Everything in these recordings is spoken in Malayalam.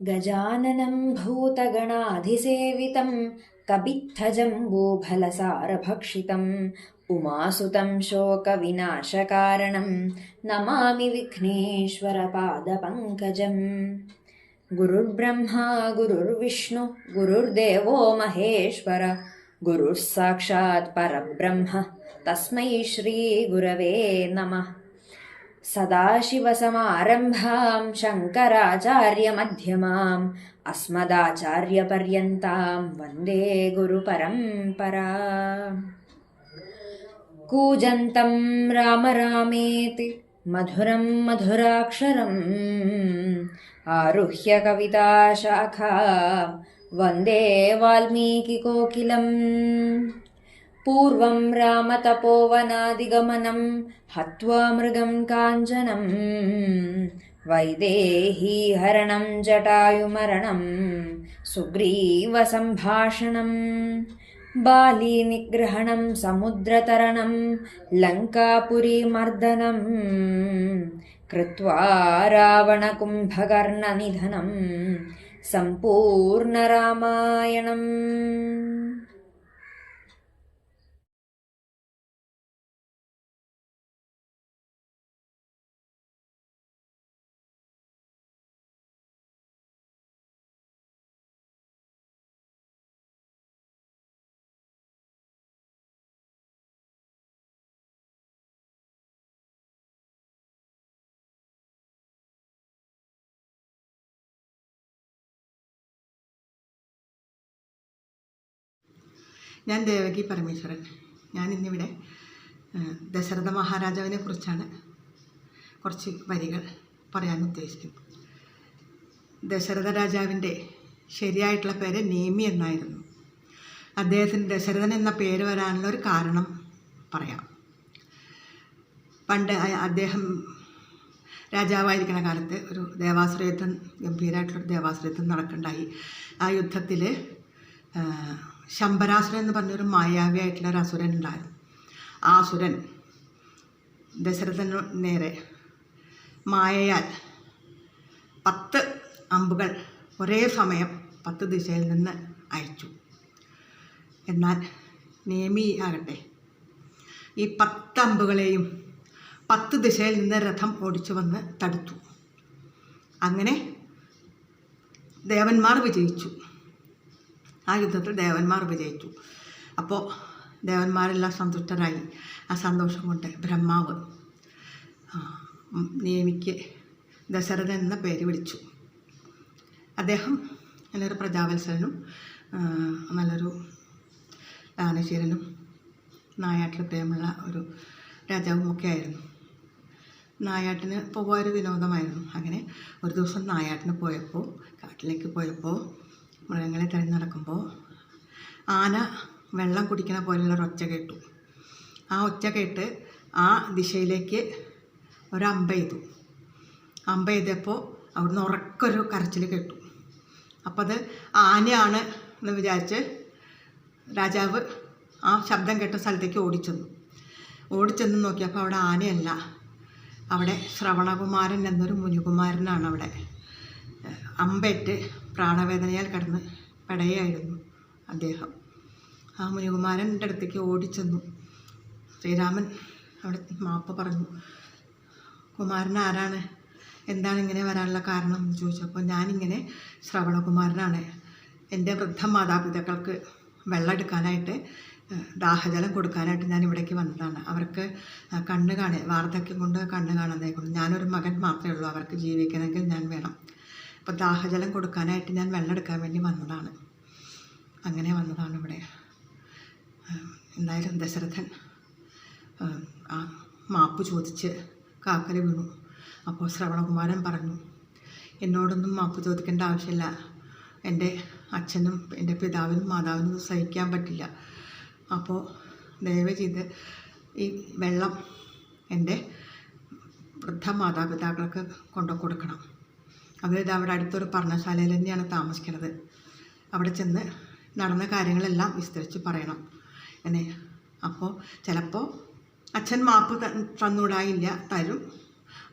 गजाननं भूतगणाधिसेवितं कबित्थजम्बूफलसारभक्षितम् उमासुतं शोकविनाशकारणं नमामि विघ्नेश्वरपादपङ्कजम्। गुरुर्ब्रह्मा गुरुर्विष्णु गुरुर्देवो महेश्वर गुरुः साक्षात् परब्रह्म तस्मै श्रीगुरवे नमः। सदाशिवसमारम्भां शङ्कराचार्यमध्यमाम् अस्मदाचार्यपर्यन्तां वन्दे गुरुपरम्परा कूजन्तं राम रामेति मधुरं मधुराक्षरम् आरुह्य कविताशाखा वन्दे वाल्मीकिकोकिलम् पूर्वं रामतपोवनादिगमनं हत्वा मृगं काञ्चनं वैदेहीहरणं जटायुमरणं सुग्रीवसम्भाषणं बालीनिग्रहणं समुद्रतरणं लङ्कापुरीमर्दनं कृत्वा रावणकुम्भकर्णनिधनं सम्पूर्णरामायणम् ഞാൻ ദേവകി പരമേശ്വരൻ. ഞാൻ ഇന്നിവിടെ ദശരഥ മഹാരാജാവിനെ കുറിച്ചാണ് കുറച്ച് വരികൾ പറയാൻ ഉദ്ദേശിക്കുന്നത്. ദശരഥ രാജാവിന്റെ ശരിയായിട്ടുള്ള പേര് നേമി എന്നായിരുന്നു. അദ്ദേഹത്തിന് ദശരഥൻ എന്ന പേര് വരാനുള്ള ഒരു കാരണം പറയാം. പണ്ട് അദ്ദേഹം രാജാവായിരിക്കുന്ന കാലത്ത് ഒരു ദേവാസുര യുദ്ധം ഗംഭീരമായിട്ടുള്ളൊരു ദേവാസുര യുദ്ധം നടക്കുന്നുണ്ടായി ആ യുദ്ധത്തിൽ ശമ്പരാസുരൻ എന്ന് പറഞ്ഞൊരു മായാവിയായിട്ടുള്ള ഒരു അസുരൻ ഉണ്ടായിരുന്നു. ആ അസുരൻ ദശരഥന് നേരെ മായയാൽ പത്ത് അമ്പുകൾ ഒരേ സമയം പത്ത് ദിശയിൽ നിന്ന് അയച്ചു. എന്നാൽ നേമി ആകട്ടെ ഈ പത്ത് അമ്പുകളെയും പത്ത് ദിശയിൽ നിന്ന് രഥം ഓടിച്ചു വന്ന് തടുത്തു. അങ്ങനെ ദേവന്മാർ വിജയിച്ചു. ആ യുദ്ധത്തിൽ ദേവന്മാർ വിജയിച്ചു. അപ്പോൾ ദേവന്മാരെല്ലാം സന്തുഷ്ടരായി ആ സന്തോഷം കൊണ്ട് ബ്രഹ്മാവ് നിയമിക്ക് ദശരഥൻ എന്ന പേര് വിളിച്ചു. അദ്ദേഹം നല്ലൊരു പ്രജാവത്സരനും നല്ലൊരു ദാനശീലനും നായാട്ടിൽ പ്രേമുള്ള ഒരു രാജാവും ഒക്കെ ആയിരുന്നു. നായാട്ടിന് പോകാൻ ഒരു വിനോദമായിരുന്നു. അങ്ങനെ ഒരു ദിവസം നായാട്ടിന് പോയപ്പോൾ കാട്ടിലേക്ക് പോയപ്പോൾ മൃഗങ്ങളെ തിരഞ്ഞു നടക്കുമ്പോൾ ആന വെള്ളം കുടിക്കുന്ന പോലെയുള്ള ഒച്ച കേട്ടു. ആ ഒച്ച കേട്ട് ആ ദിശയിലേക്ക് ഒരു അമ്പ ചെയ്തു അമ്പ ചെയ്തപ്പോൾ അവിടുന്ന് ഉറക്കൊരു കരച്ചിൽ കേട്ടു. അപ്പോൾ അത് ആനയാണ് എന്ന് വിചാരിച്ച് രാജാവ് ആ ശബ്ദം കേട്ട സ്ഥലത്തേക്ക് ഓടിച്ചെന്നു. ഓടിച്ചെന്ന് നോക്കിയപ്പോൾ അവിടെ ആനയല്ല. അവിടെ ശ്രവണകുമാരൻ എന്നൊരു മുനികുമാരനാണ് അവിടെ. അമ്പേറ്റ് പ്രാണവേദനയാൽ കിടന്ന് പെടയായിരുന്നു അദ്ദേഹം. ആ മുനികുമാരന്റെ അടുത്തേക്ക് ഓടിച്ചെന്നു. ശ്രീരാമൻ അവിടെ മാപ്പ പറഞ്ഞു കുമാരൻ ആരാണ്? എന്താണ് ഇങ്ങനെ വരാനുള്ള കാരണം? എന്ന് ചോദിച്ചപ്പോൾ ഞാനിങ്ങനെ ശ്രവണകുമാരനാണ്. എന്റെ വൃദ്ധ മാതാപിതാക്കൾക്ക് വെള്ളം എടുക്കാനായിട്ട് ദാഹജലം കൊടുക്കാനായിട്ട് ഞാൻ ഇവിടേക്ക് വന്നതാണ്. അവർക്ക് കണ്ണ് കാണാൻ വാർദ്ധക്യം കൊണ്ട് കണ്ണ് കാണാതെ കൊണ്ട് ഞാനൊരു മകൻ മാത്രമേ ഉള്ളൂ. അവർക്ക് ജീവിക്കണമെങ്കിൽ ഞാൻ വേണം. അപ്പോൾ ദാഹജലം കൊടുക്കാനായിട്ട് ഞാൻ വെള്ളം എടുക്കാൻ വേണ്ടി വന്നതാണ്. അങ്ങനെ വന്നതാണ് ഇവിടെ. എന്തായാലും ദശരഥൻ ആ മാപ്പ് ചോദിച്ച് കാക്കര വീണു. അപ്പോൾ ശ്രവണകുമാരൻ പറഞ്ഞു എന്നോടൊന്നും മാപ്പ് ചോദിക്കേണ്ട ആവശ്യമില്ല. എന്റെ അച്ഛനും എന്റെ പിതാവിനും മാതാവിനും സഹിക്കാൻ പറ്റില്ല. അപ്പോൾ ദയവ് ചെയ്ത് ഈ വെള്ളം എന്റെ വൃദ്ധ മാതാപിതാക്കൾക്ക് കൊണ്ടു കൊടുക്കണം അതായത് അവിടെ അടുത്തൊരു പഠനശാലയിൽ തന്നെയാണ് താമസിക്കുന്നത് അവിടെ ചെന്ന് നടന്ന കാര്യങ്ങളെല്ലാം വിസ്തരിച്ച് പറയണം. എന്നെ അപ്പോൾ ചിലപ്പോൾ അച്ഛൻ മാപ്പ് തന്നൂടായില്ല തരും.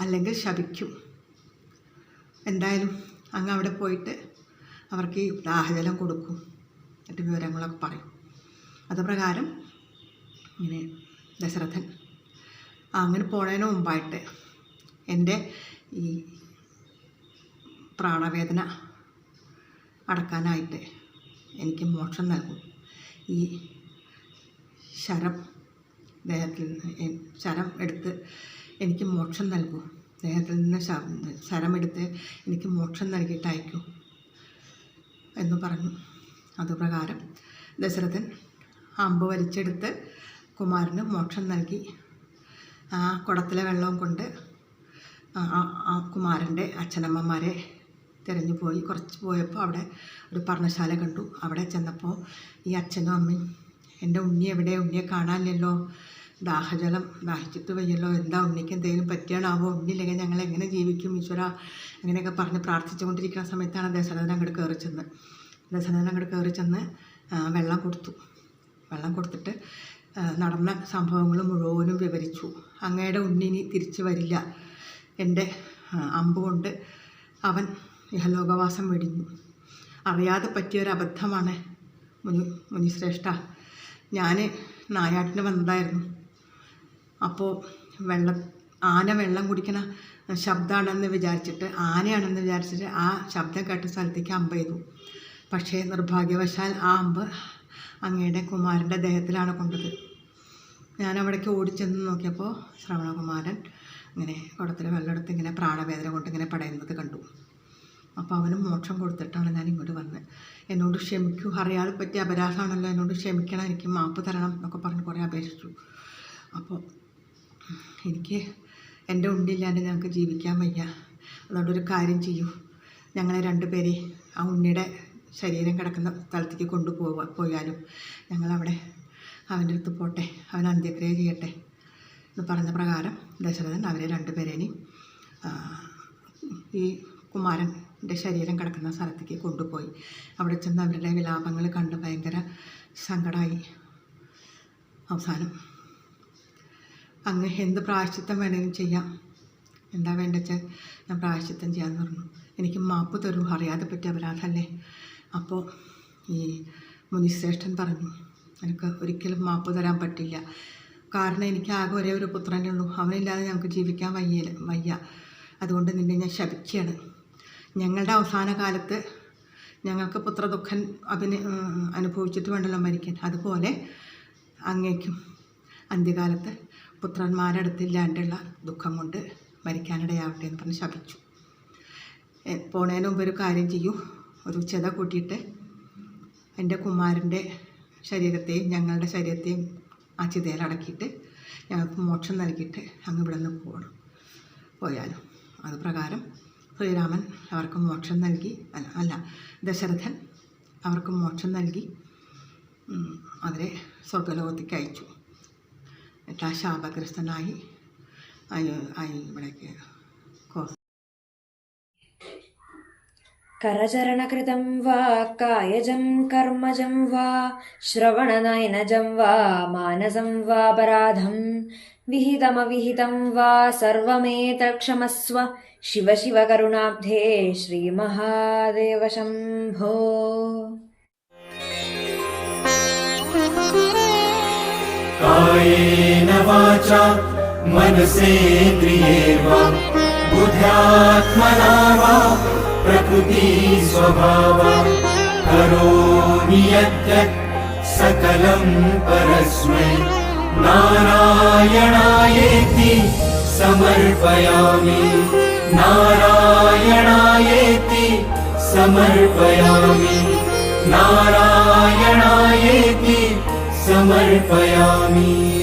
അല്ലെങ്കിൽ ശപിക്കും. എന്തായാലും അങ്ങ് അവിടെ പോയിട്ട് അവർക്ക് ഈ ദാഹജലം കൊടുക്കും. എന്നിട്ട് വിവരങ്ങളൊക്കെ പറയും. അതുപ്രകാരം ഇങ്ങനെ ദശരഥൻ അങ്ങനെ പോണതിന് മുമ്പായിട്ട് എന്റെ ഈ പ്രാണവേദന അടക്കാനായിട്ട് എനിക്ക് മോക്ഷം നൽകും. ഈ ശരം ദേഹത്തിൽ നിന്ന് ശരം എടുത്ത് എനിക്ക് മോക്ഷം നൽകൂ. ദേഹത്തിൽ നിന്ന് ശരം ശരമെടുത്ത് എനിക്ക് മോക്ഷം നൽകിയിട്ട് അയക്കൂ എന്ന് പറഞ്ഞു. അതുപ്രകാരം ദശരഥൻ അമ്പ് വലിച്ചെടുത്ത് കുമാരന് മോക്ഷം നൽകി. ആ കുടത്തിലെ വെള്ളം കൊണ്ട് ആ കുമാരന്റെ അച്ഛനമ്മമാരെ തിരഞ്ഞു പോയി. കുറച്ച് പോയപ്പോൾ അവിടെ ഒരു പർണശാല കണ്ടു. അവിടെ ചെന്നപ്പോൾ ഈ അച്ഛനും അമ്മയും എന്റെ ഉണ്ണി എവിടെ? ഉണ്ണിയെ കാണാനില്ലല്ലോ. ദാഹജലം ദാഹിച്ചിട്ട് വയ്യല്ലോ. എന്താ ഉണ്ണിക്ക് എന്തെങ്കിലും പറ്റിയാണാവോ? ഉണ്ണിയില്ലെങ്കിൽ ഞങ്ങൾ എങ്ങനെ ജീവിക്കും? ഈശ്വര. അങ്ങനെയൊക്കെ പറഞ്ഞ് പ്രാർത്ഥിച്ചുകൊണ്ടിരിക്കുന്ന സമയത്താണ് ദശരഥൻ അങ്ങോട്ട് കയറി ചെന്ന്. ദശരഥൻ അങ്ങോട്ട് കയറി ചെന്ന് വെള്ളം കൊടുത്തു. വെള്ളം കൊടുത്തിട്ട് നടന്ന സംഭവങ്ങൾ മുഴുവനും വിവരിച്ചു. അങ്ങയുടെ ഉണ്ണിനി തിരിച്ചു വരില്ല. എന്റെ അമ്പുകൊണ്ട് അവൻ ഇഹലോകവാസം വെടിഞ്ഞു. അറിയാതെ പറ്റിയൊരു അബദ്ധമാണ് മുനി മുനിശ്രേഷ്ഠ. ഞാൻ നായാട്ടിന് വന്നതായിരുന്നു. അപ്പോൾ വെള്ളം ആന വെള്ളം കുടിക്കണ ശബ്ദമാണെന്ന് വിചാരിച്ചിട്ട് ആനയാണെന്ന് വിചാരിച്ചിട്ട് ആ ശബ്ദം കേട്ട സ്ഥലത്തേക്ക് അമ്പ് ചെയ്തു. പക്ഷേ നിർഭാഗ്യവശാൽ ആ അമ്പ് അങ്ങയുടെ കുമാരന്റെ ദേഹത്തിലാണ് കൊണ്ടത്. ഞാൻ അവിടേക്ക് ഓടിച്ചെന്ന് നോക്കിയപ്പോൾ ശ്രവണകുമാരൻ ഇങ്ങനെ കുടത്തിൽ വെള്ളമെടുത്ത് ഇങ്ങനെ പ്രാണവേദന കൊണ്ട് ഇങ്ങനെ പടയുന്നത് കണ്ടു. അപ്പോൾ അവന് മോക്ഷം കൊടുത്തിട്ടാണ് ഞാൻ ഇങ്ങോട്ട് വന്നത് എന്നോട് ക്ഷമിക്കൂ. അറിയാതെ പറ്റിയ അപരാധമാണല്ലോ. എന്നോട് ക്ഷമിക്കണം എനിക്ക് മാപ്പ് തരണം എന്നൊക്കെ പറഞ്ഞ് കുറേ അപേക്ഷിച്ചു. അപ്പോൾ എനിക്ക് എന്റെ ഉണ്ണിയില്ലാണ്ട് ഞങ്ങൾക്ക് ജീവിക്കാൻ വയ്യ. അതുകൊണ്ടൊരു കാര്യം ചെയ്യൂ. ഞങ്ങളെ രണ്ടുപേരെ ആ ഉണ്ണിയുടെ ശരീരം കിടക്കുന്ന സ്ഥലത്തേക്ക് കൊണ്ടുപോവുക പോയാലും. ഞങ്ങളവിടെ അവന്റെ അടുത്ത് പോട്ടെ. അവൻ അന്ത്യക്രിയ ചെയ്യട്ടെ എന്ന് പറഞ്ഞ പ്രകാരം ദശരഥൻ അവരെ രണ്ടുപേരേനെയും ഈ കുമാരന്റെ ശരീരം കിടക്കുന്ന സ്ഥലത്തേക്ക് കൊണ്ടുപോയി. അവിടെ ചെന്ന് അവരുടെ വിലാപങ്ങൾ കണ്ട് ഭയങ്കര സങ്കടമായി അവസാനം അങ്ങ് എന്ത് പ്രായശ്ചിത്തം വേണമെങ്കിലും ചെയ്യാം. എന്താ വേണ്ടച്ചാൽ ഞാൻ പ്രായശ്ചിത്തം ചെയ്യാമെന്ന് പറഞ്ഞു. എനിക്ക് മാപ്പ് തരൂ. അറിയാതെ പറ്റിയ അപരാധമല്ലേ അപ്പോൾ ഈ മുനിശ്രേഷ്ഠൻ പറഞ്ഞു എനിക്ക് ഒരിക്കലും മാപ്പ് തരാൻ പറ്റില്ല. കാരണം എനിക്ക് ആകെ ഒരേ ഒരു പുത്രനേ ഉള്ളൂ. അവനില്ലാതെ ഞങ്ങൾക്ക് ജീവിക്കാൻ വയ്യ വയ്യ. അതുകൊണ്ട് നിന്നെ ഞാൻ ശപിക്കുകയാണ് ഞങ്ങളുടെ അവസാന കാലത്ത് ഞങ്ങൾക്ക് പുത്രദുഃഖം അഭിന അനുഭവിച്ചിട്ട് വേണ്ടല്ലോ മരിക്കാൻ. അതുപോലെ അങ്ങേക്കും അന്ത്യകാലത്ത് പുത്രന്മാരുടെ അടുത്തില്ലാണ്ടുള്ള ദുഃഖം കൊണ്ട് മരിക്കാനിടയാവട്ടെ എന്ന് പറഞ്ഞ് ശപിച്ചു. പോണേനു മുമ്പ് ഒരു കാര്യം ചെയ്യൂ. ഒരു ചെത കൂട്ടിയിട്ട് എന്റെ കുമാരന്റെ ശരീരത്തെയും ഞങ്ങളുടെ ശരീരത്തെയും ആ ചിതയിൽ അടക്കിയിട്ട് ഞങ്ങൾക്ക് മോക്ഷം നൽകിയിട്ട് അങ്ങ് ഇവിടെ നിന്ന് പോകണം പോയാലും. അത് പ്രകാരം ശ്രീരാമൻ അവർക്ക് മോക്ഷം നൽകി അല്ല അല്ല ദശരഥൻ അവർക്ക് മോക്ഷം നൽകി ഉം, അവരെ സ്വർഗലോകത്തേക്ക് അയച്ചു എന്നിട്ട് ആ ശാപഗ്രസ്തനായി അയ- അയ- ഇവിടേക്ക് കോ करचरणकृतं वा कायजं कर्मजं वा श्रवणनयनजं वा मानसं वापराधं विहितमविहितं वा सर्वमेतत्क्षमस्व शिव शिव करुणाब्धे श्रीमहादेव शम्भो कायेन वाचा मनसेन्द्रिये वा बुद्ध्यात्मना वा प्रकृतिस्वभावा करोमि यद्यत् सकलं परस्मै नारायणायेति समर्पयामि। नारायणायेति समर्पयामि। नारायणायेति समर्पयामि